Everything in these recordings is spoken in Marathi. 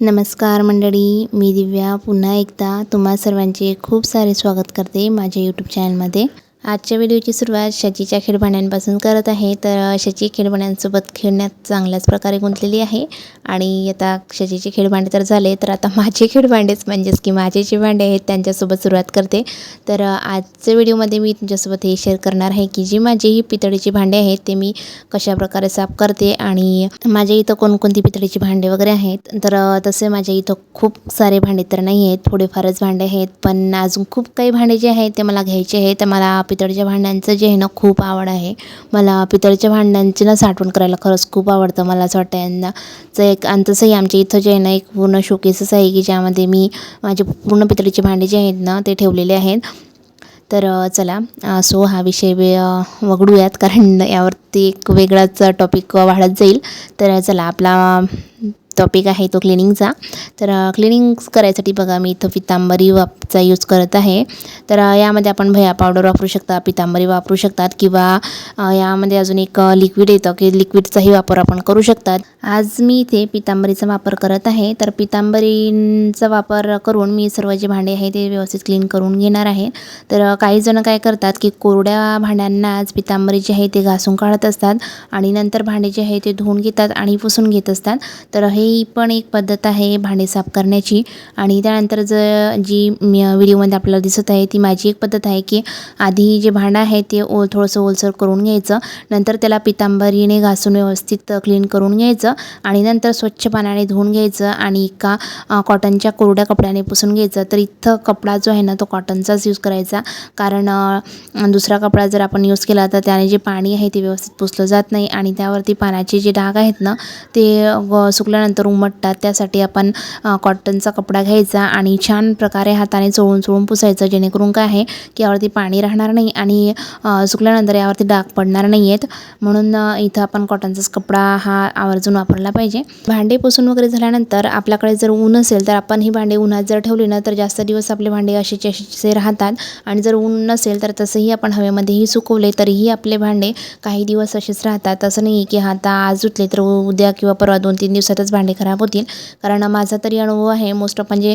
नमस्कार मंडळी मी दिव्या. पुन्हा एकदा तुम्हा सर्वांचे खूप सारे स्वागत करते माझ्या यूट्यूब चॅनलमध्ये आजच्या व्हिडिओची सुरुवात शचीच्या खेळपाण्यांपासून करत आहे. तर शची खेळभांड्यांसोबत खेळण्यात चांगल्याच प्रकारे गुंतलेली आहे. आणि आता शचीचे खेळभांडे तर झाले तर आता माझे खेळभांडेच म्हणजेच की माझे जे भांडे आहेत त्यांच्यासोबत सुरुवात करते. तर आजच्या व्हिडिओमध्ये मी तुमच्यासोबत हे शेअर करणार आहे की जी माझी ही पितळीची भांडे आहेत ते मी कशाप्रकारे साफ करते आणि माझ्या इथं कोणकोणती पितळीची भांडे वगैरे आहेत. तर तसे माझ्या इथं खूप सारे भांडे तर नाही आहेत थोडेफारच भांडे आहेत. पण अजून खूप काही भांडे जे आहेत ते मला घ्यायचे आहेत तर मला पितळच्या भांड्यांचं जे आहे ना खूप आवड आहे. मला पितळच्या भांड्यांची ना साठवण करायला खरंच खूप आवडतं. मला असं वाटतं यांनाचं एक आणि तसंही आमच्या इथं जे आहे ना एक पूर्ण शोकेसच आहे की ज्यामध्ये मी माझे पूर्ण पितळीचे भांडे जे आहेत ना ते ठेवलेले आहेत. तर चला सो हा विषय वे वगडूयात कारण यावरती एक वेगळाच टॉपिक वाढत जाईल. तर चला आपला टॉपिक आहे तो क्लिनिंगचा तर क्लिनिंग करायसाठी बघा मी इथं पितांबरी वापचा यूज करत आहे. तर यामध्ये आपण भया पावडर वापरू शकता पितांबरी वापरू शकतात किंवा यामध्ये अजून एक लिक्विड येतं की लिक्विडचाही वापर आपण करू शकतात. आज मी इथे पितांबरीचा वापर करत आहे. तर पितांबरीचा वापर करून मी सर्व जे भांडे आहे ते व्यवस्थित क्लीन करून घेणार आहे. तर काही जण काय करतात की कोरड्या भांड्यांना आज पितांबरी जे आहे ते घासून काढत असतात आणि नंतर भांडे जे आहे ते धुवून घेतात आणि पुसून घेत असतात. तर हे ही पण एक पद्धत आहे भांडे साफ करण्याची. आणि त्यानंतर ज जी व्हिडिओमध्ये आपल्याला दिसत आहे ती माझी एक पद्धत आहे की आधी जे भांडं आहे ते ओ थोडंसं ओलसर करून घ्यायचं. नंतर त्याला पितांबरीने घासून व्यवस्थित क्लीन करून घ्यायचं. आणि नंतर स्वच्छ पाण्याने धुवून घ्यायचं आणि एका कॉटनच्या कोरड्या कपड्याने पुसून घ्यायचं. तर इथं कपडा जो आहे ना तो कॉटनचाच यूज करायचा. कारण दुसरा कपडा जर आपण यूज केला तर त्याने जे पाणी आहे ते व्यवस्थित पुसलं जात नाही. आणि त्यावरती पाण्याचे जे डाग आहेत ना ते सुकल्यानंतर उमटतात. त्यासाठी आपण कॉटनचा कपडा घ्यायचा आणि छान प्रकारे हाताने चोळून चोळून पुसायचं. जेणेकरून काय आहे की यावरती पाणी राहणार नाही आणि सुकल्यानंतर यावरती डाग पडणार नाही आहेत म्हणून इथं आपण कॉटनचाच कपडा हा आवर्जून वापरला पाहिजे. भांडे पुसून वगैरे झाल्यानंतर आपल्याकडे जर ऊन असेल तर आपण ही भांडे उन्हात जर ठेवली ना तर जास्त दिवस आपले भांडे असेचे असेचे राहतात. आणि जर ऊन नसेल तर तसंही आपण हवेमध्येही सुकवले तरीही आपले भांडे काही दिवस असेच राहतात. असं नाही की आता आज धुतले तर उद्या किंवा परवा दोन तीन दिवसातच भांडे भांडे खराब होतील. कारण माझा तरी अनुभव आहे मोस्ट ऑफ म्हणजे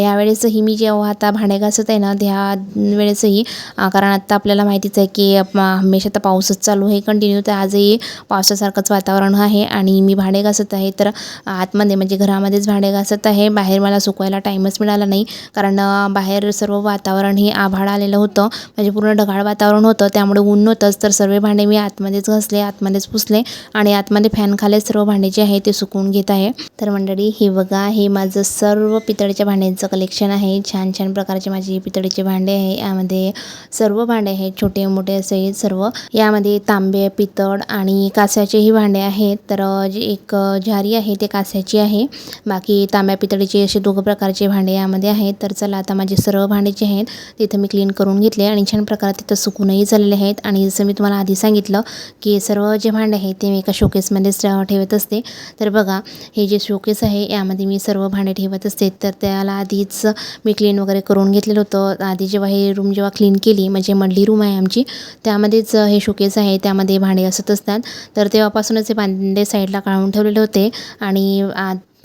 यावेळेसही मी जेव्हा आता भांडे घासत आहे ना त्या वेळेसही कारण आत्ता आपल्याला माहितीच आहे की हमेशा तर पाऊसच चालू आहे कंटिन्यू तर आजही पावसासारखंच वातावरण आहे. आणि मी भांडे घासत आहे तर आतमध्ये म्हणजे घरामध्येच भांडे घासत आहे. बाहेर मला सुकवायला टाईमच मिळाला नाही. कारण बाहेर सर्व वातावरण हे आभाळ आलेलं होतं. म्हणजे पूर्ण ढगाळ वातावरण होतं. त्यामुळे ऊन नव्हतंच. तर सर्व भांडे मी आतमध्येच घासले आतमध्येच पुसले. आणि आतमध्ये फॅनखाले सर्व भांडे जे आहे ते सुकवून घेत आहे. तर मंडळी हे बघा हे माझं सर्व पितळेच्या भांड्यांचं कलेक्शन आहे. छान छान प्रकारचे माझे पितळेचे भांडे आहे. यामध्ये सर्व भांडे आहेत छोटे मोठे असे सर्व. यामध्ये तांबे पितळ आणि कास्याचेही भांडे आहेत. तर जे एक झारी आहे ते कास्याची आहे. बाकी तांब्या पितळीचे असे दोघं प्रकारचे भांडे यामध्ये आहेत. तर चला आता माझे सर्व भांडे जे आहेत तिथं मी क्लीन करून घेतले आणि छान प्रकारे तिथं सुकूनही झालेले आहेत. आणि जसं मी तुम्हाला आधी सांगितलं की सर्व जे भांडे आहेत ते मी एका शोकेसमध्येच ठेवत असते. तर बघा हे जे शोकेस आहे यामध्ये मी सर्व भांडे ठेवत असते. तर त्याला आधीच मी क्लीन वगैरे करून घेतलेलं होतं. आधी जेव्हा हे रूम जेव्हा क्लीन केली म्हणजे मंडली रूम आहे आमची त्यामध्येच हे शोकेस आहे. त्यामध्ये भांडे असत असतात. तर तेव्हापासूनच हे भांडे साईडला काढून ठेवलेले होते. आणि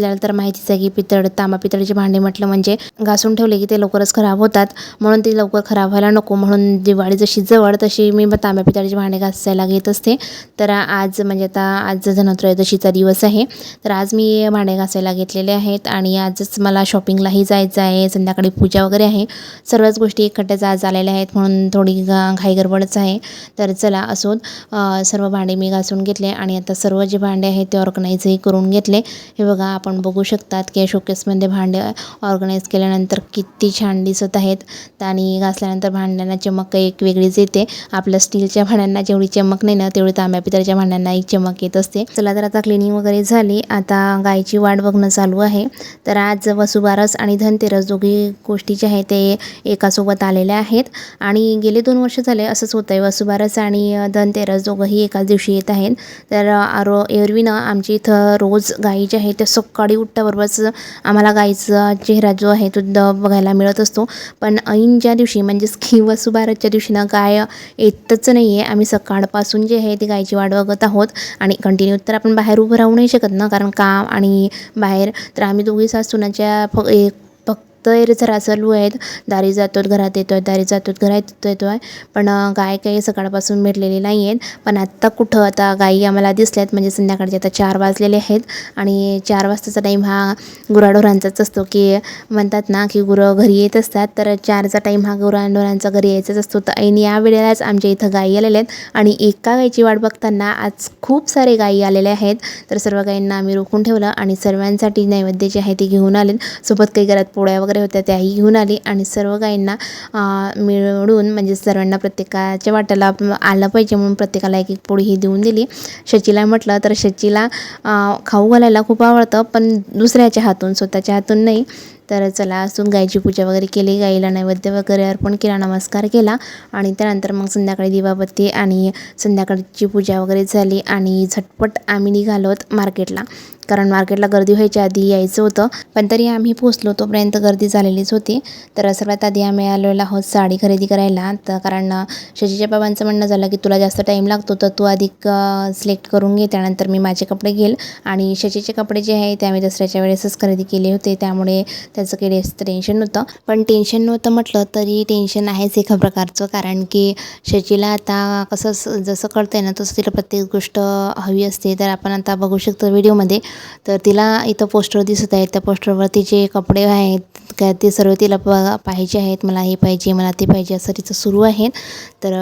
आपल्याला तर माहितीच आहे की पितळ तांबा पितळीचे भांडे म्हटलं म्हणजे घासून ठेवले की ते लवकरच खराब होतात. म्हणून ते लवकर खराब व्हायला नको. म्हणून दिवाळी जशी जवळ तशी मी तांब्या पितळीचे भांडे घासायला घेत असते. तर आज म्हणजे आता आज धनत्रयोदशीचा दिवस आहे. तर आज मी भांडे घासायला घेतलेले आहेत आणि आजच मला शॉपिंगलाही जायचं आहे. संध्याकाळी पूजा वगैरे आहे. सर्वच गोष्टी एकखट्ट्याच आज आलेल्या आहेत म्हणून थोडी घाई गडबडच आहे. तर चला असोत सर्व भांडे मी घासून घेतले आणि आता सर्व जे भांडे आहेत ते ऑर्गनाईजही करून घेतले. हे बघा आपण आपण बघू शकतात की शोकेसमध्ये भांडे ऑर्गनाईज केल्यानंतर किती छान दिसत आहेत. आणि घासल्यानंतर भांड्यांना चमक एक वेगळीच येते. आपल्या स्टीलच्या भांड्यांना जेवढी चमक नाही ना तेवढी तांब्या पितळच्या एक चमक येत असते. चला तर आता क्लिनिंग वगैरे झाली. आता गायची वाट बघणं चालू आहे. तर आज वसुबारस आणि धनतेरस दोघी गोष्टी ज्या आहेत ते एकासोबत आलेल्या आहेत. आणि गेले दोन वर्ष झाले असंच होतं आहे वसुबारस आणि धनतेरस दोघंही एकाच दिवशी येत आहेत. तर आरो एरवीनं आमची इथं रोज गायी ज्या आहेत त्या सकाळ सकाळी उठल्याबरोबरच आम्हाला गाईचा चेहरा जो आहे तो द बघायला मिळत असतो. पण ऐनच्या दिवशी म्हणजेच की वसुबारसच्या दिवशी ना गाय येतच नाही आहे आम्ही सकाळपासून जे आहे ती गायची वाट बघत आहोत आणि कंटिन्यू तर आपण बाहेर उभं राहू नाही शकत ना कारण काम आणि बाहेर. तर आम्ही दोघी सासूनाच्या फ एक तर जरा चालू आहेत. दारी जातो घरात येतो आहे दारी जातो घरात येतो आहे पण गाय काही सकाळपासून भेटलेली नाही आहेत पण आत्ता कुठं आता गायी आम्हाला दिसल्यात. म्हणजे संध्याकाळचे आता चार वाजलेले आहेत. आणि चार वाजताचा टाईम हा गुराढोरांचाच असतो की म्हणतात ना की गुरं घरी येत असतात. तर चारचा टाईम हा गुराढोरांचा घरी यायचाच असतो. तर ऐन या वेळेलाच आमच्या इथं गायी आलेल्या आहेत. आणि एका गायीची वाट बघताना आज खूप सारे गायी आलेले आहेत. तर सर्व गायींना आम्ही रोखून ठेवलं. आणि सर्वांसाठी नैवेद्य जे आहे ते घेऊन आले. सोबत काही घरात पोळ्या वगैरे होत्या त्याही घेऊन आली आणि सर्व गायींना मिळून म्हणजे सर्वांना प्रत्येकाच्या वाट्याला आलं पाहिजे म्हणून प्रत्येकाला एक एक पोळी ही देऊन दिली. शचीला म्हटलं तर शचीला खाऊ घालायला खूप आवडतं पण दुसऱ्याच्या हातून स्वतःच्या हातून नाही. तर चला असून गायची पूजा वगैरे केली गाईला नैवेद्य वगैरे अर्पण केला नमस्कार केला. आणि त्यानंतर मग संध्याकाळी दिवाबत्ती आणि संध्याकाळची पूजा वगैरे झाली आणि झटपट आम्ही निघालोत मार्केटला. कारण मार्केटला गर्दी व्हायच्या आधी यायचं होतं पण तरी आम्ही पोचलो तोपर्यंत गर्दी झालेलीच होती. तर सर्वात आधी आम्ही आलेलो आहोत साडी खरेदी करायला. तर कारण शशीच्या बाबांचं म्हणणं झालं की तुला जास्त टाईम लागतो तर तू आधी सिलेक्ट करून घे. त्यानंतर मी माझे कपडे घेईल. आणि शशीचे कपडे जे आहे ते आम्ही दसऱ्याच्या वेळेसच खरेदी केले होते. त्यामुळे त्याचं काही जास्त टेन्शन नव्हतं. पण टेन्शन नव्हतं म्हटलं तरी टेन्शन आहेच एका प्रकारचं. कारण की शचीला आता कसं जसं कळतं आहे ना तसं तिला प्रत्येक गोष्ट हवी असते. तर आपण आता बघू शकतो व्हिडिओमध्ये. तर तिला इथं पोस्टर दिसत आहेत. त्या पोस्टरवरती जे कपडे आहेत काय ते सर्व तिला प पाहिजे आहेत. मला हे पाहिजे मला ते पाहिजे असं तिचं सुरू आहे. तर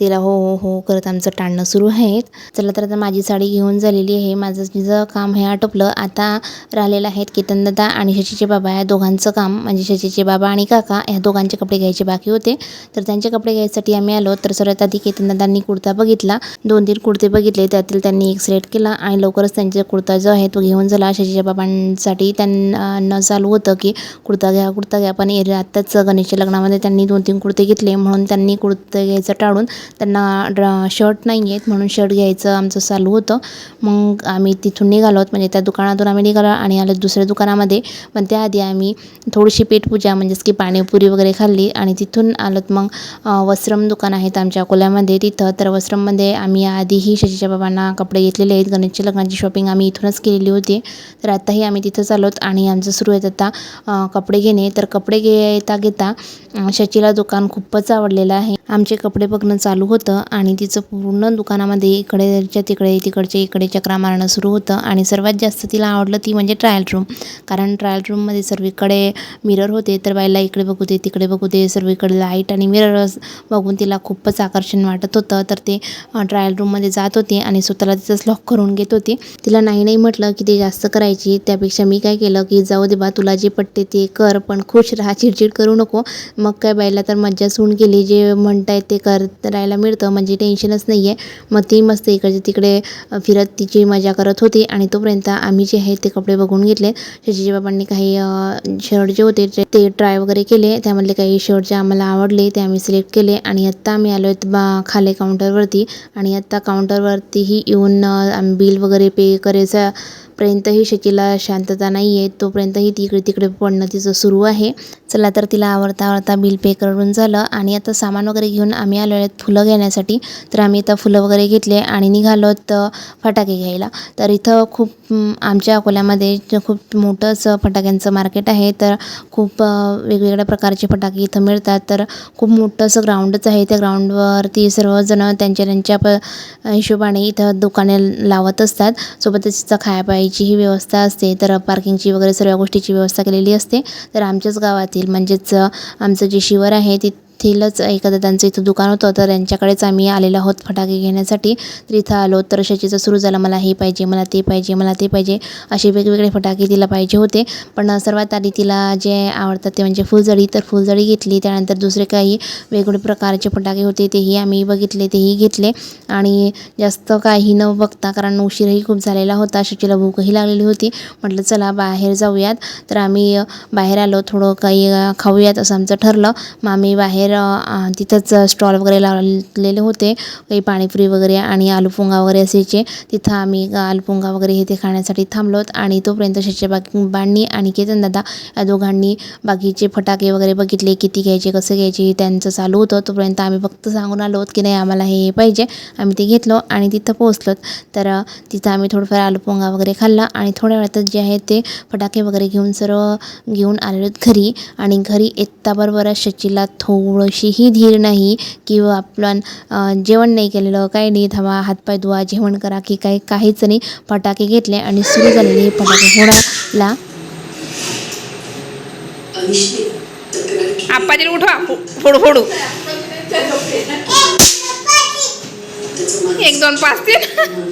तिला हो हो हो करत आमचं टाळणं सुरू आहे. चला तर आता माझी साडी घेऊन झालेली आहे. माझं तिचं काम हे आटोपलं. आता राहिलेलं आहेत केतनदादा आणि शशीचे बाबा. या दोघांचं काम म्हणजे शशीचे बाबा आणि काका ह्या दोघांचे कपडे घ्यायचे बाकी होते. तर त्यांचे कपडे घ्यायसाठी आम्ही आलो. तर सर्वात आधी त्यांनी कुर्ता बघितला. दोन तीन कुर्ते बघितले. त्यातील त्यांनी एक सिलेक्ट केला आणि लवकरच त्यांचा कुर्ता जो आहे तो घेऊन झाला. शशीच्या बाबांसाठी त्यांना चालू होतं की कुर्ता घ्या कुर्ता घ्या. पण एरिया आत्ताच गणेशच्या लग्नामध्ये त्यांनी दोन तीन कुर्ते घेतले. म्हणून त्यांनी कुर्ते घ्यायचं टाळून त्यांना शर्ट नाही आहेत. म्हणून शर्ट घ्यायचं आमचं चालू होतं. मग आम्ही तिथून निघालोत म्हणजे त्या दुकानातून आम्ही निघालो आणि आलो दुसऱ्या दुकानामध्ये. पण त्याआधी आम्ही. थोडीशी पेटपूजा म्हणजेच की पाणीपुरी वगैरे खाल्ली. आणि तिथून आलोत मग वस्त्रम दुकान आहेत आमच्या अकोल्यामध्ये. तिथं तर वस्त्रममध्ये आम्ही आधीही शशीच्या बाबांना कपडे घेतलेले आहेत. गणेशच्या लग्नाची शॉपिंग आम्ही इथूनच केलेली होती. तर आत्ताही आम्ही तिथंच आलोत आणि आमचं सुरू आहेत आता कपडे घेणे. तर कपडे घेता घेता शचीला दुकान खूपच आवडलेलं आहे. आमचे कपडे बघणं चालू होतं आणि तिचं पूर्ण दुकानामध्ये इकडेच्या तिकडे तिकडच्या इकडे चक्रा मारणं सुरू होतं आणि सर्वात जास्त तिला आवडलं ती म्हणजे ट्रायल रूम कारण ट्रायल रूममध्ये सर्वीकडे मिरर होते तर बाईला इकडे बघू दे तिकडे बघू दे सर्वीकडे लाइट आणि मिरर बघून तिला खूपच आकर्षण वाटत होतं. तर ते ट्रायल रूममध्ये जात होती आणि स्वतःला तिथंच लॉक करून घेत होती. तिला नाही नाही म्हटलं की ते जास्त करायची. त्यापेक्षा मी काय केलं की जाऊ दे बा तुला जे पटते ते कर पण खुश राहा चिडचिड करू नको. मग काय बाईला तर मज्जाच होऊन गेली जे म्हणतायत ते करायला मिळतं म्हणजे टेन्शनच नाही आहे मग ती मस्त इकडचे तिकडे फिरत तिची मजा करत होती आणि तोपर्यंत आम्ही जे आहे ते कपडे बघून घेतले. शशीजी बाबांनी काही शर्ट जे होते ते- ट्राय वगैरे केले. त्यामधले काही शर्ट जे आम्हाला आवडले ते आम्ही सिलेक्ट केले आणि आत्ता आम्ही आलो आहेत बा खाली काउंटरवरती आणि आत्ता काउंटरवरतीही येऊन आम्ही बिल वगैरे पे करायचा पर्यंतही शचीला शांतता नाही आहे तोपर्यंतही तिकडे तिकडे पडणं तिचं सुरू आहे. चला तर तिला आवडता आवडता बिल पे करून झालं. आणि आता सामान वगैरे घेऊन आम्ही आलो आहेत फुलं घेण्यासाठी. तर आम्ही आता फुलं वगैरे घेतले आणि निघालोत तर फटाके घ्यायला. तर इथं खूप आमच्या अकोल्यामध्ये खूप मोठं असं फटाक्यांचं मार्केट आहे. तर खूप वेगवेगळ्या प्रकारचे फटाके इथं मिळतात. तर खूप मोठं असं ग्राउंडच आहे. त्या ग्राउंडवरती सर्वजण त्यांच्या त्यांच्या प हिशोबाने इथं दुकाने लावत असतात. सोबतच तिचा खाया पाहिजे ही व्यवस्था असते तर पार्किंगची वगैरे सर्व गोष्टीची व्यवस्था केलेली असते. तर आमच्याच गावातील म्हणजेच आमचं जे शिवर आहे तेथीलच एखादं त्यांचं इथं दुकान होतं तर त्यांच्याकडेच आम्ही आलेलो आहोत फटाके घेण्यासाठी. तर इथं आलो तर शशीचं सुरू झालं मला हे पाहिजे मला ते पाहिजे मला ते पाहिजे. असे वेगवेगळे फटाके तिला पाहिजे होते. पण सर्वात आधी तिला जे आवडतात ते म्हणजे फुलझडी. तर फुलझडी घेतली त्यानंतर दुसरे काही वेगवेगळे प्रकारचे फटाके होते तेही आम्ही बघितले तेही घेतले. आणि जास्त काही न बघता कारण उशीरही खूप झालेला होता शेतीला भूकही लागलेली होती म्हटलं चला बाहेर जाऊयात. तर आम्ही बाहेर आलो थोडं काही खाऊयात असं आमचं ठरलं. मग आम्ही बाहेर बाहेर तिथंच स्टॉल वगैरे लावलेले होते. काही पाणीपुरी वगैरे आणि आलूपोंगा वगैरे असायचे. तिथं आम्ही आलूपोंगा वगैरे हे ते खाण्यासाठी थांबलोत आणि तोपर्यंत शशी बांनी आणि केतन दादा या दोघांनी बाकीचे फटाके वगैरे बघितले. किती घ्यायचे कसं घ्यायचे त्यांचं चालू होतं. तोपर्यंत आम्ही फक्त सांगून आलो की नाही आम्हाला हे पाहिजे. आम्ही ते घेतलो आणि तिथं पोहोचलो. तर तिथं आम्ही थोडंफार आलूपोंगा वगैरे खाल्ला आणि थोड्या वेळातच जे आहे ते फटाके वगैरे घेऊन सर्व घेऊन आलेलो घरी. आणि घरी येताबरोबर शचीला थोडीशीही धीर नाही किंवा आपण जेवण नाही केलेलं काही नाही थांबा हातपाय धुवा जेवण करा की काही काहीच नाही फटाके घेतले आणि सुरू झालेले हे फटाके. फोडायला उठवा फोडू फोडू. एक दोन पाच तीन.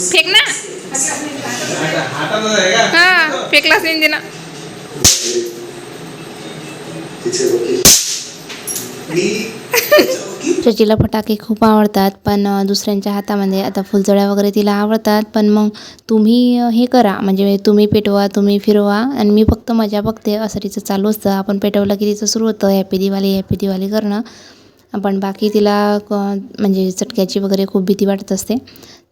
फेक ना. हा फेकलाच नाही दिना शचीला फटाके खूप आवडतात पण दुसऱ्यांच्या हातामध्ये आता फुलझड्या वगैरे तिला आवडतात पण मग तुम्ही हे करा म्हणजे तुम्ही पेटवा तुम्ही फिरवा आणि मी फक्त मजा बघते असं तिचं चालू असतं. आपण पेटवलं की तिचं सुरू होतं हॅपी दिवाळी हॅपी दिवाळी करणं. पण बाकी तिला क म्हणजे चटक्याची वगैरे खूप भीती वाटत असते.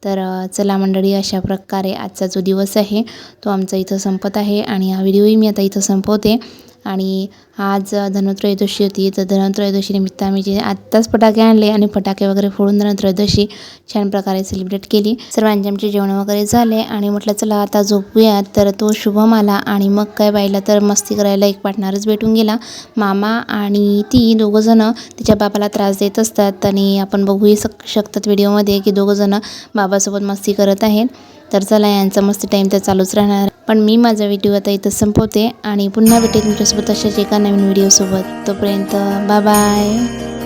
तर चला मंडळी अशा प्रकारे आजचा जो दिवस आहे तो आमचा इथं संपत आहे. आणि हा व्हिडिओही मी आता इथं संपवते. आणि आज धनत्रयोदशी होती तर धनत्रयोदशीनिमित्त आम्ही जे आत्ताच फटाके आणले आणि फटाके वगैरे फोडून धनत्रयोदशी छान प्रकारे सेलिब्रेट केली. सर्वांचे आमचे जेवण वगैरे झाले आणि म्हटलं चला आता झोपूयात. तर तो शुभम आला आणि मग काय पाहिलं तर मस्ती करायला एक पार्टनरच भेटून गेला. मामा आणि ती दोघंजणं तिच्या बाबाला त्रास देत असतात आणि आपण बघूही शक शकतात व्हिडिओमध्ये की दोघंजणं बाबासोबत मस्ती करत आहेत. तर चला यांचा मस्ती टाईम तर चालूच राहणार. पण मी माझा व्हिडिओ आता इथं संपवते आणि पुन्हा भेटेल तुमच्यासोबत अशाच एका नवीन व्हिडिओसोबत तोपर्यंत बाय बाय